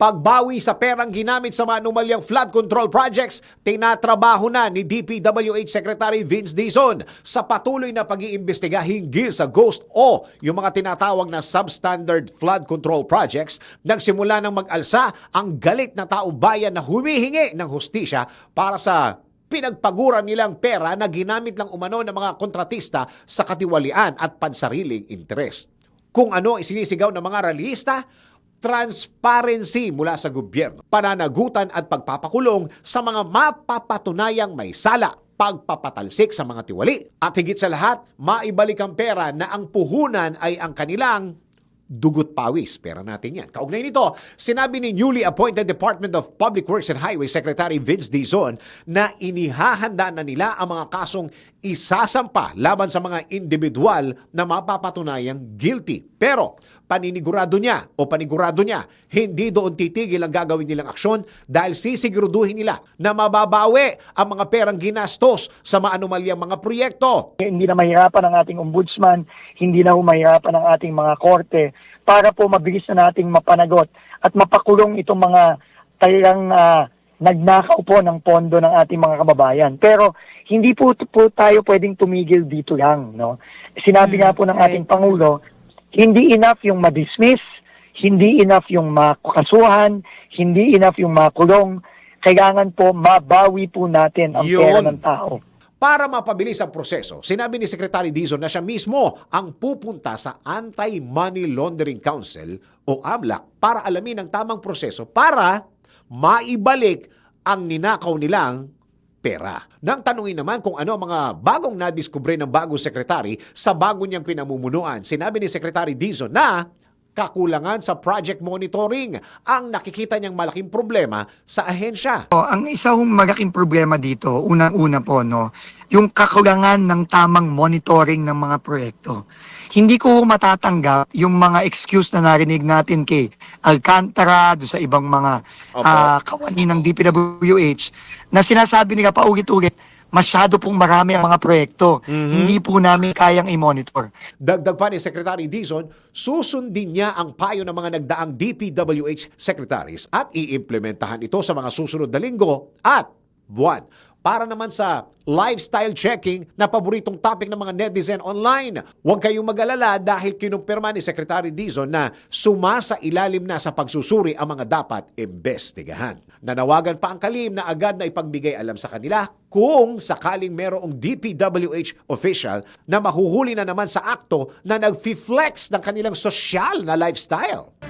Pagbawi sa perang ginamit sa mga anomalyang flood control projects, tinatrabaho na ni DPWH Secretary Vince Dizon sa patuloy na pag-iimbestiga hinggil sa ghost o yung mga tinatawag na substandard flood control projects. Nagsimula ng mag-alsa ang galit na taong na humihingi ng hustisya para sa pinagpaguran nilang pera na ginamit lang umano ng mga kontratista sa katiwalian at pansariling interest. Kung ano isinisigaw ng mga realista, transparency mula sa gobyerno, pananagutan at pagpapakulong sa mga mapapatunayang may sala, pagpapatalsik sa mga tiwali, at higit sa lahat, maibalik ang pera na ang puhunan ay ang kanilang dugot pawis. Pera natin yan. Kaugnay nito, sinabi ni newly appointed Department of Public Works and Highway Secretary Vince Dizon na inihahanda na nila ang mga kasong isasampa laban sa mga individual na mapapatunayang guilty. Pero paninigurado niya o panigurado niya, hindi doon titigil ang gagawin nilang aksyon dahil sisiguraduhin nila na mababawi ang mga perang ginastos sa maanumalyang mga proyekto. hindi na mahirapan ang ating ombudsman, hindi na humahirapan ang ating mga korte para po mabilis na nating mapanagot at mapakulong itong mga talagang ah, nagnakaw po ng pondo ng ating mga kababayan. Pero hindi po, po tayo pwedeng tumigil dito lang. No? Sinabi nga po ng ating Pangulo, hindi enough yung madismiss, hindi enough yung makasuhan, hindi enough yung makulong. Kailangan po mabawi po natin ang pera Yun. ng tao. Para mapabilis ang proseso, sinabi ni Secretary Dizon na siya mismo ang pupunta sa Anti-Money Laundering Council o AMLAC para alamin ang tamang proseso para maibalik ang ninakaw nilang pera. Nang tanungin naman kung ano ang mga bagong nadiskubre ng bagong sekretary sa bago niyang pinamumunuan, sinabi ni Secretary Dizon na kakulangan sa project monitoring ang nakikita niyang malaking problema sa ahensya. O, ang isa hong malaking problema dito, unang-una po, no, yung kakulangan ng tamang monitoring ng mga proyekto. Hindi ko matatanggap yung mga excuse na narinig natin kay Alcantara, do sa ibang mga Opo. ah, kawani ng DPWH, na sinasabi nila paulit-ulit, masyado pong marami ang mga proyekto. Hindi po namin kayang i-monitor. Dagdag pa ni Secretary Dizon, susundin niya ang payo ng mga nagdaang DPWH secretaries at iimplementahan ito sa mga susunod na linggo at buwan. Para naman sa lifestyle checking na paboritong topic ng mga netizen online. Huwag kayong mag-alala dahil kinumpirma ni Secretary Dizon na sumasa ilalim na sa pagsusuri ang mga dapat imbestigahan. Nanawagan pa ang kalim na agad na ipagbigay alam sa kanila kung sakaling merong DPWH official na mahuhuli na naman sa akto na nag-flex ng kanilang sosyal na lifestyle.